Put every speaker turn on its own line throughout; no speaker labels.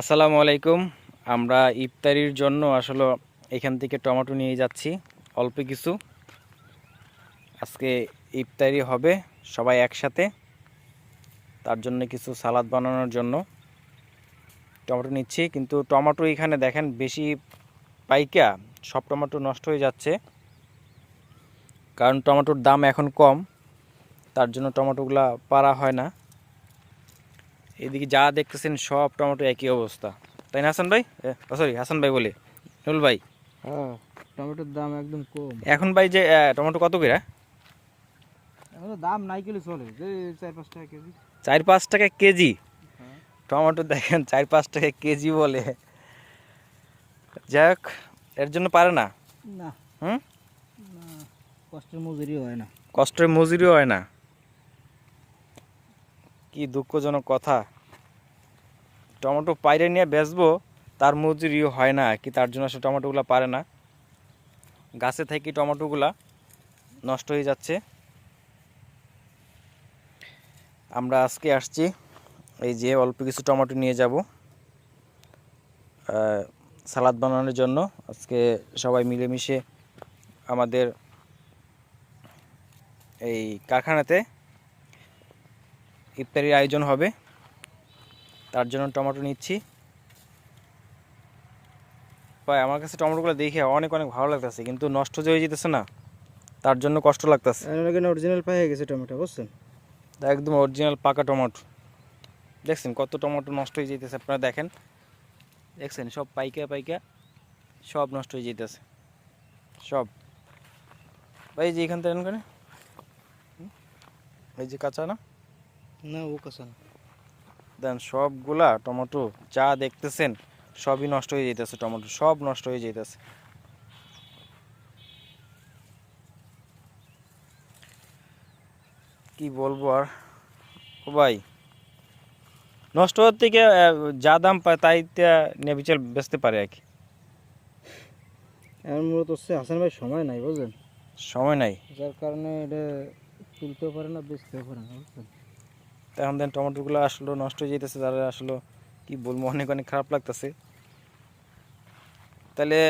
আসসালামু আলাইকুম। আমরা ইফতারির জন্য আসলে এখান থেকে টমেটো নিয়ে যাচ্ছি, অল্প কিছু। আজকে ইফতারি হবে সবাই একসাথে, তার জন্য কিছু সালাদ বানানোর জন্য টমেটো নিচ্ছি। কিন্তু টমেটো এখানে দেখেন বেশি পাইকা, সব টমেটো নষ্ট হয়ে যাচ্ছে। কারণ টমেটোর দাম এখন কম, তার জন্য টমেটোগুলা পারা হয় না। এদিকে যা দেখতেছেন সব টমেটো একই অবস্থা। তাই না হাসান ভাই? সরি হাসান ভাই বলে। নুল ভাই?
হ্যাঁ টমেটোর দাম একদম কম।
এখন ভাই যে টমেটো কত করে?
দাম নাই কিলো চলে? চার পাঁচ টাকা কেজি।
চার পাঁচ টাকা কেজি?
হ্যাঁ।
টমেটো দেখেন চার পাঁচ টাকা কেজি বলে। যাক এর জন্য পারে না?
না।
হুম?
কষ্টের মজুরি হয় না।
কষ্টের মজুরিও হয় না। কি দুঃখজনক কথা। টমেটো পাইরে নিয়ে বেচবো, তার মজুরিও হয় না, কি তার জন্য সে টমেটোগুলো পারে না। গাছে থেকে টমেটোগুলা নষ্ট হয়ে যাচ্ছে। আমরা আজকে আসছি, এই যে অল্প কিছু টমেটো নিয়ে যাব সালাদ বানানোর জন্য। আজকে সবাই মিলেমিশে আমাদের এই কারখানাতে ইফতারির আয়োজন হবে। তার জন্য টমেটো নিচ্ছি। ভাই আমার কাছে টমেটোগুলো দেখে অনেক অনেক ভালো লাগতেছে কিন্তু নষ্ট হয়ে যেতেছে না তার জন্য কষ্ট লাগতেছে।
অরিজিনাল পাই গেছে টমেটো বুঝছেন?
একদম অরিজিনাল পাকা টমেটো। দেখছেন কত টমেটো নষ্ট হয়ে যেতেছে আপনারা দেখেন। দেখছেন সব পাইকা পাইকা সব নষ্ট হয়ে যেতেছে। সব। ভাই যে এখান থেকে এই যে কাঁচা না?
না ও কাঁচা না।
দেন সবগুলা টমেটো যা দেখতেছেন সবই নষ্ট হয়ে যেতেছে টমেটো সব নষ্ট হয়ে যেতেছে কি বলব আর? ও ভাই নষ্ট হওয়ার থেকে যা দাম পায় তাই নিয়ে বিচার বেচতে পারে আর কি।
এখন মূলত হচ্ছে হাসান ভাই সময় নাই বুঝলেন?
সময় নাই।
যার কারণে এটা তুলতেও পারে না বেচতেও পারে না বুঝলেন?
তখন দেন টমেটোগুলো আসলে নষ্ট হয়ে যেতেছে যারা আসলে কি বলব অনেক অনেক খারাপ লাগতেছে। তাহলে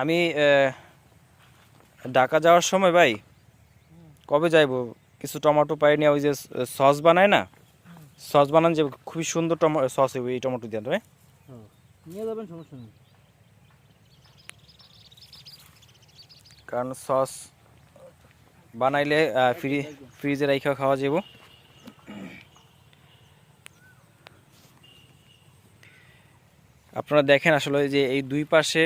আমি ঢাকা যাওয়ার সময় ভাই কবে যাইবো? কিছু টমেটো পাই নিয়ে ওই যে সস বানায় না? সস বানান যে খুবই সুন্দর টমে সস হবে এই টমেটো দিয়ে ভাই
নিয়ে যাবেন সমস্যা নেই।
কারণ সস বানাইলে ফ্রি ফ্রিজে রাইখা খাওয়া যাব আপনারা দেখেন আসলে যে এই দুই পাশে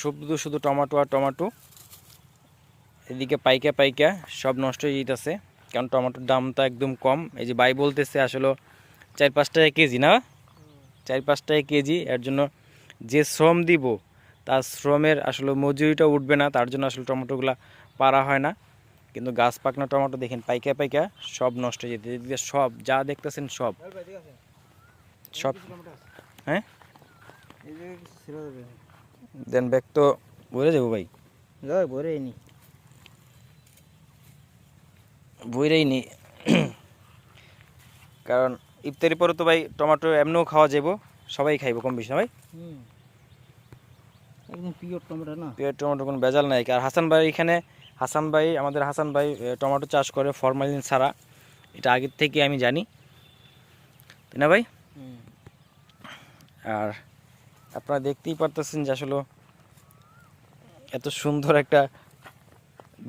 শুধু শুধু টমাটো আর টমেটো এদিকে পাইকা পাইকা সব নষ্ট হয়ে যেতেছে কারণ টমেটোর দামটা একদম কম। এই যে বাই বলতেছে আসলে চার পাঁচ টাকা কেজি না? চার পাঁচ টাকা কেজি এর জন্য যে শ্রম দিব তার শ্রমের আসলে মজুরিটা উঠবে না তার জন্য আসলে টমেটোগুলা পারা হয় না। কিন্তু গাছ পাকনা টমেটো দেখেন পাইকা পাইকা সব নষ্ট হয়ে যেতে এদিকে সব যা দেখতেছেন সব। সব হ্যাঁ
এই জায়গায় কিছু ছেড়ে দেবে
দেন ব্যাগ তো বলে যাব ভাই।
যাই ভরে নি।
নি। কারণ ইফতারি পরে তো ভাই টমেটো এমনিও খাওয়া যাব সবাই খাইবো কম বেশি না ভাই?
একদম পিওর টমেটো না?
টমেটো কোনো ভেজাল নাই। আর হাসান ভাই এখানে হাসান ভাই আমাদের হাসান ভাই টমেটো চাষ করে ফরমালিন ছাড়া। এটা আগের থেকে আমি জানি। তাই না ভাই? আর আপনারা দেখতেই পারতেছেন যে আসলে এত সুন্দর একটা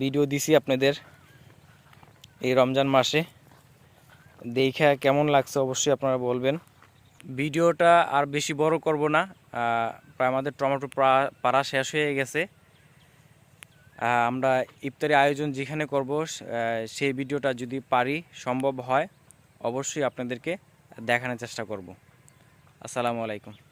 ভিডিও দিছি আপনাদের এই রমজান মাসে। দেখে কেমন লাগছে অবশ্যই আপনারা বলবেন। ভিডিওটা আর বেশি বড় করব না প্রায় আমাদের টমেটো পাড়া শেষ হয়ে গেছে। আমরা ইফতারি আয়োজন যেখানে করব সেই ভিডিওটা যদি পারি, সম্ভব হয়, অবশ্যই আপনাদেরকে দেখানোর চেষ্টা করব। আসসালামু আলাইকুম।